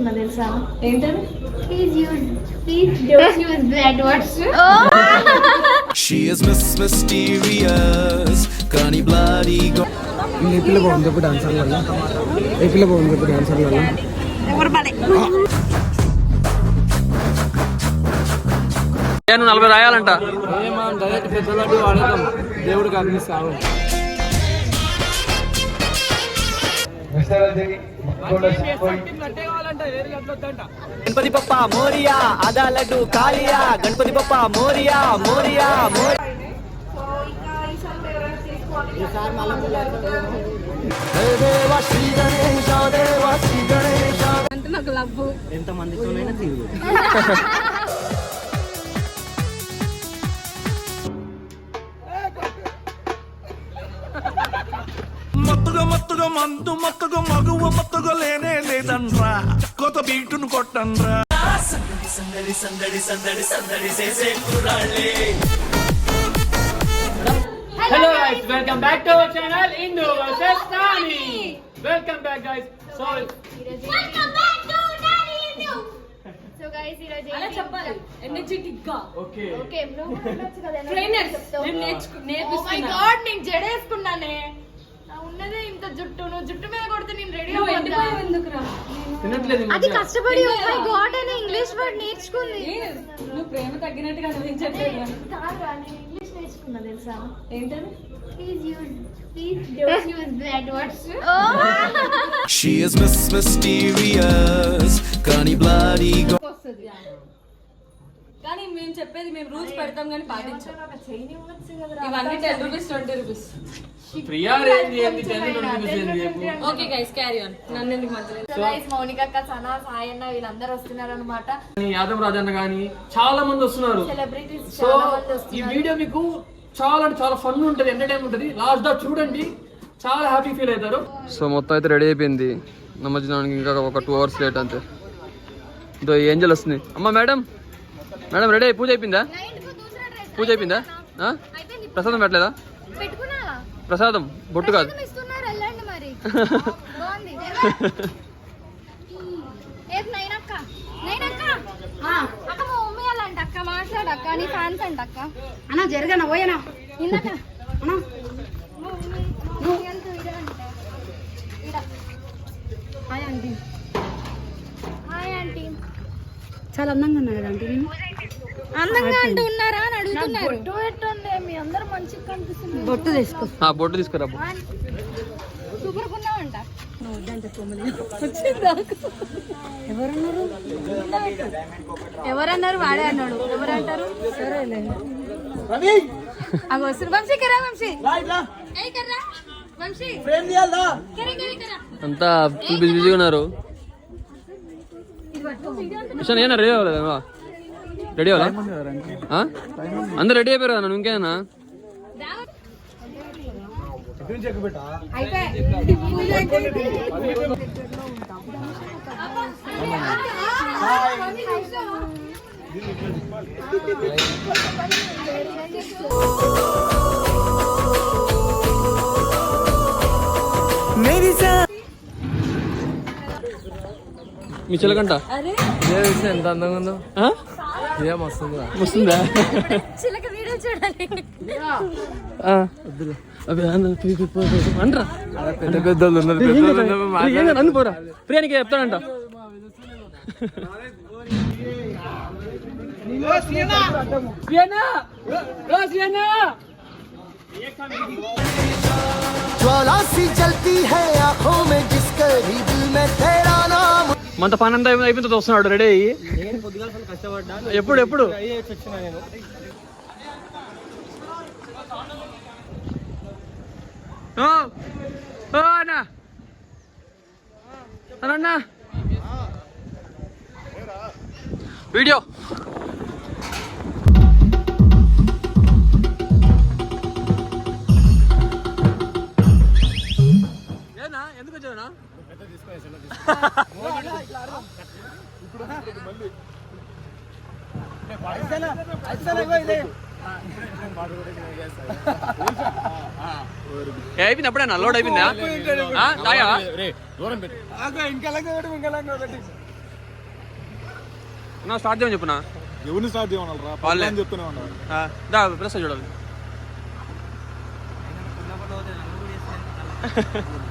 చేసుకున్నా తెలుసా ఏంటని please use please don't use bad words She is Miss Mysterious, కానీ bloody go- ఏపీలో బాగుంది చెప్పు డాన్సర్ వల్ల ఏపీలో బాగుంది చెప్పు డాన్సర్ వల్ల నేను నలభై రాయాలంట ఏమా డైరెక్ట్ పెద్దలాంటి వాడేద్దాం దేవుడికి అందిస్తావు గణపతి పప్ప మోరియా ఆదా లడ్డు కాలియా. గణపతి పప్ప మోరియా మోరియా అంటే నాకు లవ్ ఎంత మందితోనైనా తిరుగు మత్తుగా మత్తుగా మందు మత్తుగా మగువ మత్తుగా లేనే లేదన్రా. కొత్త బీటును కొట్టన్రా. సందడి సందడి సందడి సందడి చేసే కుర్రాళ్ళే. Hello guys welcome back to our channel Indu versus Nani welcome back guys so so guys ఈ రోజు అలా చెప్పాలి. ఎనర్జెటిక్గా ఓకే ఓకే చెప్తావు. నేను నేర్చుకు Oh my నేర్పిస్తున్నా. God, నేను జడేసుకున్నానే. నా ఉన్నదే ఇంత జుట్టు నువ్వు జుట్టు మీద కొడితే నేను రెడీ తినట్లేదు అది. కష్టపడి ఓ మై గాడ్ అని ఇంగ్లీష్ వర్డ్ నేర్చుకుంది. నువ్వు ప్రేమ తగ్గినట్టుగా అనిపించట్లేదు ఇంగ్లీష్ నేర్చుకున్నా తెలుసా? ఏంటని please use please don't use bad words She is Miss Mysterious, కానీ bloody go- కానీ మేము చెప్పేది మేము రూల్స్ పెడతాం కానీ పాటించాం. ఇవన్నీ ten rupees twenty rupees okay guys carry on నన్ను ఎందుకు మధ్యలో సో గైస్ మౌనిక అక్క సనా సాయన్న వీళ్ళందరూ వస్తున్నారు అనమాట కానీ యాదవ్ రాజన్న గాని చాలా మంది వస్తున్నారు. సెలబ్రిటీస్ సో చాలా మంది ఈ వీడియో మీకు చాలా అంటే చాలా ఫన్ ఉంటుంది ఎంటర్టైన్ ఉంటుంది. లాస్ట్ దా చూడండి. చాలా హ్యాపీ ఫీల్ అవుతారు. సో మొత్తం అయితే రెడీ అయిపోయింది. నమ్మజనానికి ఇంకా ఒక టూ అవర్స్ లేట్ అంతే. ఇదో ఏంజల్ వస్తుంది. అమ్మ మేడం మేడం రెడీ పూజ అయిపోయిందా? పూజ అయిపోయిందా? ఆ? ప్రసాదం పెట్టలేదా? ప్రసాదం బొట్టు కాదు. అంట అన్న జరగన? పోయనా? అంటూ అంట. Hi aunty. Hi aunty. చాలా అందంగా ఉన్నా కదా ఆంటీ నేను? అందంగా అంటూ ఉన్నారా అని అడుగుతున్నారు. బొట్టు పెట్టండి మీ అందరూ మంచిగా కనిపిస్తుంది. బొట్టు తీసుకో. ఆ బొట్టు తీసుకురా బొ. సూపర్ ఉన్నావంట ఎవరన్నారు? ఎవరన్నారు? వాడే అన్నాడు. ఎవరంటారు? అగో వంశీ కరా వంశీ. ఏయ్ కర్రా వంశీ. కరా కరా కరా అంతా బిజీగా ఉన్నారు. ఇషాన్ ఏనా రెడీ. అవ్వాలా? అందరు రెడీ అయిపోయారు నువ్వు ఇంకేనా మీ చిలకంట అరే. ఎంత అందంగా ఉందో. వస్తుందా? పెద్ద పెద్దోళ్ళు ఉన్నారు అన్ని పోరా. ప్రియానికి చెప్తాడంట ప్రియనా ప్రియనా మంత పని అంతా అయిపోయింది వస్తున్నాడు రెడీ అయ్యి ఎప్పుడు ఎప్పుడు అన్నా వీడియో అయిపోయింది అప్పుడేనా లోడ్ అయిపోయిందా? నా స్టార్ట్ చేయమని చెప్పునా? ఎవరిని స్టార్ట్ చేయమన్నారు రా వాళ్ళే. అని చెప్తూనే ఉన్నారు ఆ, దా ప్రెస్ చూడాలి.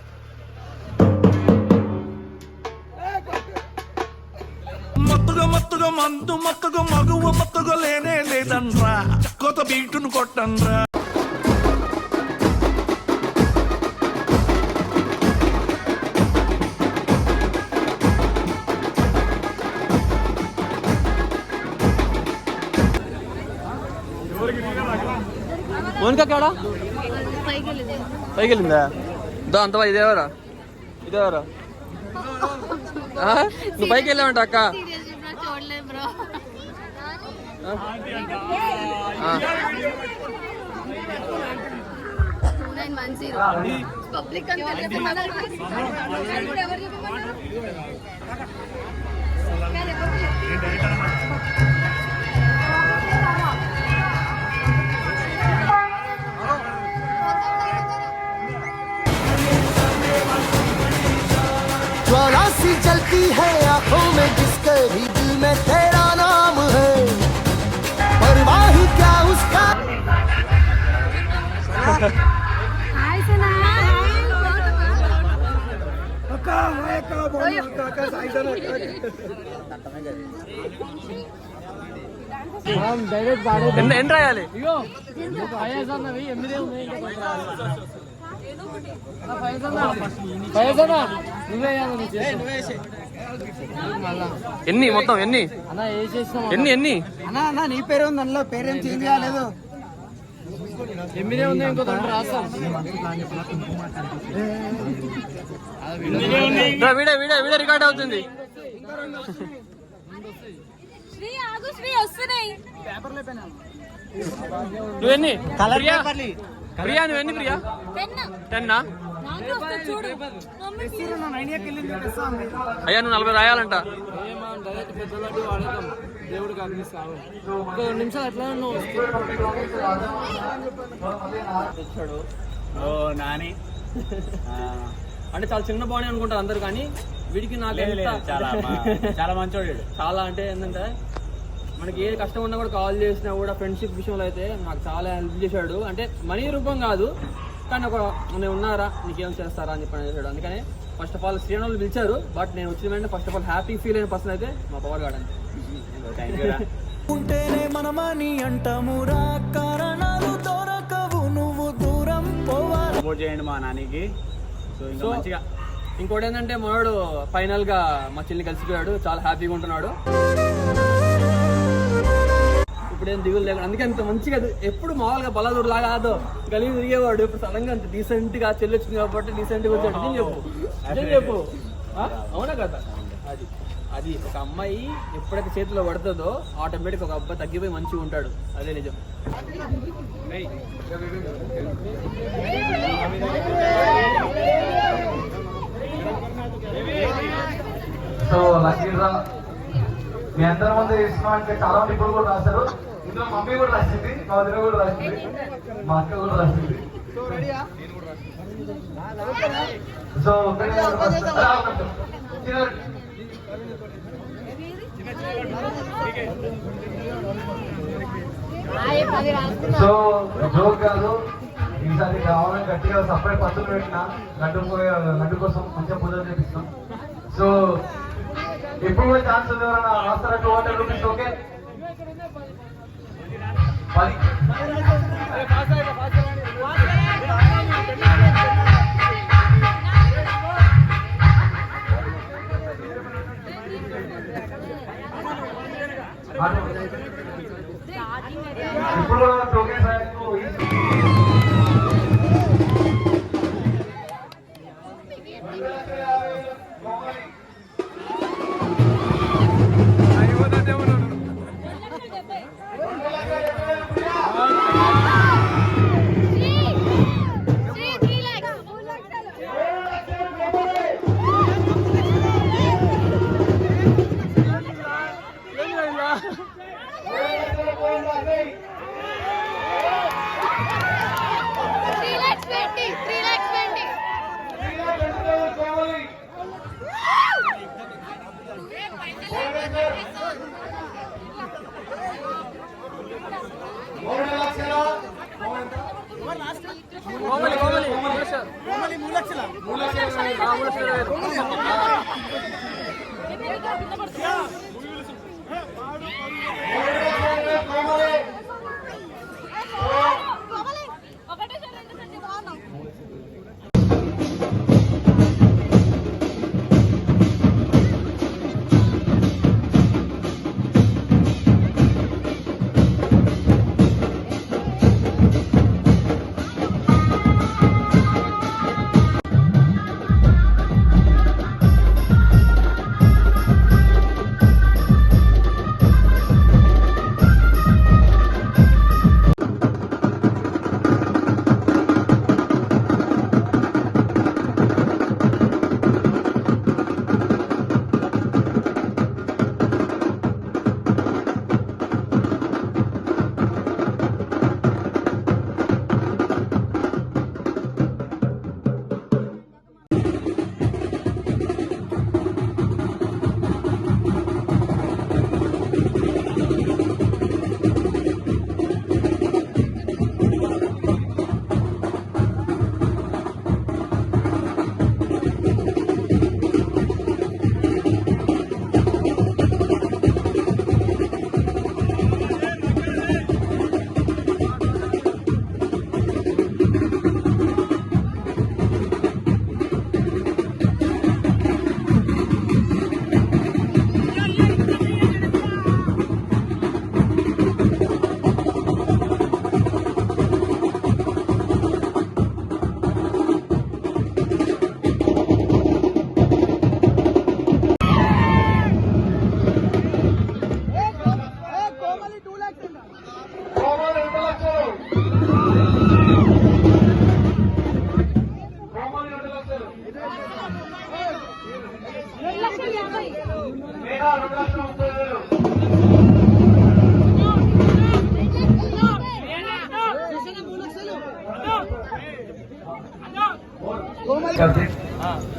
మత్తుగా మత్తుగా మందు మత్తుగా మగువ మత్తుగా లేనే లేదన్రా. కొత్త బీటును కొట్టన్రా. మోనికా కాడా పైకి వెళ్ళింది దా అంతవా ఇదేవరా? ఇదేవరా? నువ్వు పైకి వెళ్ళావంట అక్క. సీరియస్ బ్రో చూడలేదు బ్రో ఆ. నైన్ వన్ జీరో పబ్లిక్ అంతా చెప్పమన్నారు ఎవరు చెప్పమన్నారు కానీ ఎవరు చెప్పమన్నారు? ज्वाला सी जलती है आंखों में से भी दिल में तेरा नाम है। परवाह क्या उसका? हाय सना का है का बोल का का साइदा ना? का हम डायरेक्ट गाड़ी एंट्रा आले ಅಯ್ಯೋ ಆಯಾಸ ನವಿ ಎಮ್ಮಿದೆ ಉನೇ ఎన్ని మొత్తం ఎన్ని? అన్న ఏ చేసినావు ఎన్ని ఎన్ని? అన్న అన్న నీ పేరు ఉంది అందులో పేరేం చేంజ్ కాలేదు ఎనిమిదే ఉంది ఇంకో దాంట్లో రాస్తాం రా, వీడియో వీడియో వీడియో రికార్డ్ అవుతుంది. శ్రీ ఆగు శ్రీ వస్తున్నాయి. నువ్వెన్ని? ప్రియా ప్రియా నువ్వెన్ని ప్రియా టెన్నా అయ్యా నువ్వు నలభై రాయాలంట. దేవుడికి ఒక రెండు నిమిషాలు నువ్వు ఓ నాని. అంటే చాలా చిన్న బాడీ అనుకుంటారు అందరు కానీ వీడికి నాకు చాలా చాలా మంచోడు చాలా అంటే ఏంటంటే మనకి ఏ కష్టం ఉన్నా కూడా కాల్ చేసినా కూడా ఫ్రెండ్షిప్ విషయంలో అయితే నాకు చాలా హెల్ప్ చేశాడు. అంటే మనీ రూపం కాదు కానీ ఒక నేను ఉన్నారా? నీకేం చేస్తారా? అని చెప్పి చేశాడు. అందుకని ఫస్ట్ ఆఫ్ ఆల్ శ్రీనాథ్ పిలిచారు బట్ నేను వచ్చిన వెంటనే first of all happy feel అయిన పర్సన్ అయితే మా పవర్ గార్డ్ ఉంటేనే మనమని అంటామురా కారణాలు దొరకవు నువ్వు దూరం పోవాలి? సపోర్ట్ చేయండి మా నానికి సో ఇంకా మంచిగా. ఇంకోటి ఏంటంటే మనోడు ఫైనల్గా మా చెల్లి కలిసిపోయాడు చాలా హ్యాపీగా ఉంటున్నాడు. ఇప్పుడు ఏం దిగులు లేకుండా. అందుకే అంత మంచిగా ఎప్పుడు మామూలుగా బలాదూరు లాగా కాదు. గలీజ్ తిరిగేవాడు. ఇప్పుడు సడన్గా అంత డీసెంట్గా చెల్లి వచ్చింది కాబట్టి డీసెంట్గా వచ్చాడు చెప్పు. చెప్పు? అవునా కదా? అది అది ఒక అమ్మాయి ఎప్పుడైతే చేతిలో పడుతుందో ఆటోమేటిక్ ఒక అబ్బాయి తగ్గిపోయి మంచిగా ఉంటాడు. అదే నిజం. సో మీ అందరి ముందు ఇస్తున్నాం అంటే చాలా మంది ఇప్పుడు కూడా రాశారు. ఇందులో మమ్మీ కూడా రాసింది మా వదిన కూడా రాసింది మా అక్క కూడా రాసింది. సో సో జోక్ కాదు. ఈసారి కావాలని గట్టిగా సపరేట్ పత్తులు పెట్టిన లడ్డు లడ్డు కోసం మంచిగా పూజలు చేపిస్తాం. సో ఎప్పుడు కూడా ఛాన్స్ ఉంది ఎవరైనా రాస్తారా టూ హండ్రెడ్ రూపీస్ ఓకే పది ఇప్పుడు কোমলি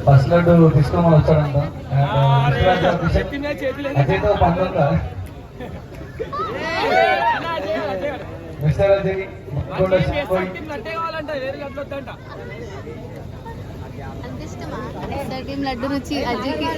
బస్ లడ్డు తీసుకొని వచ్చాడంట అజయ్తో మిస్టర్ అజయ్ లడ్డు నుంచి అజయ్కి.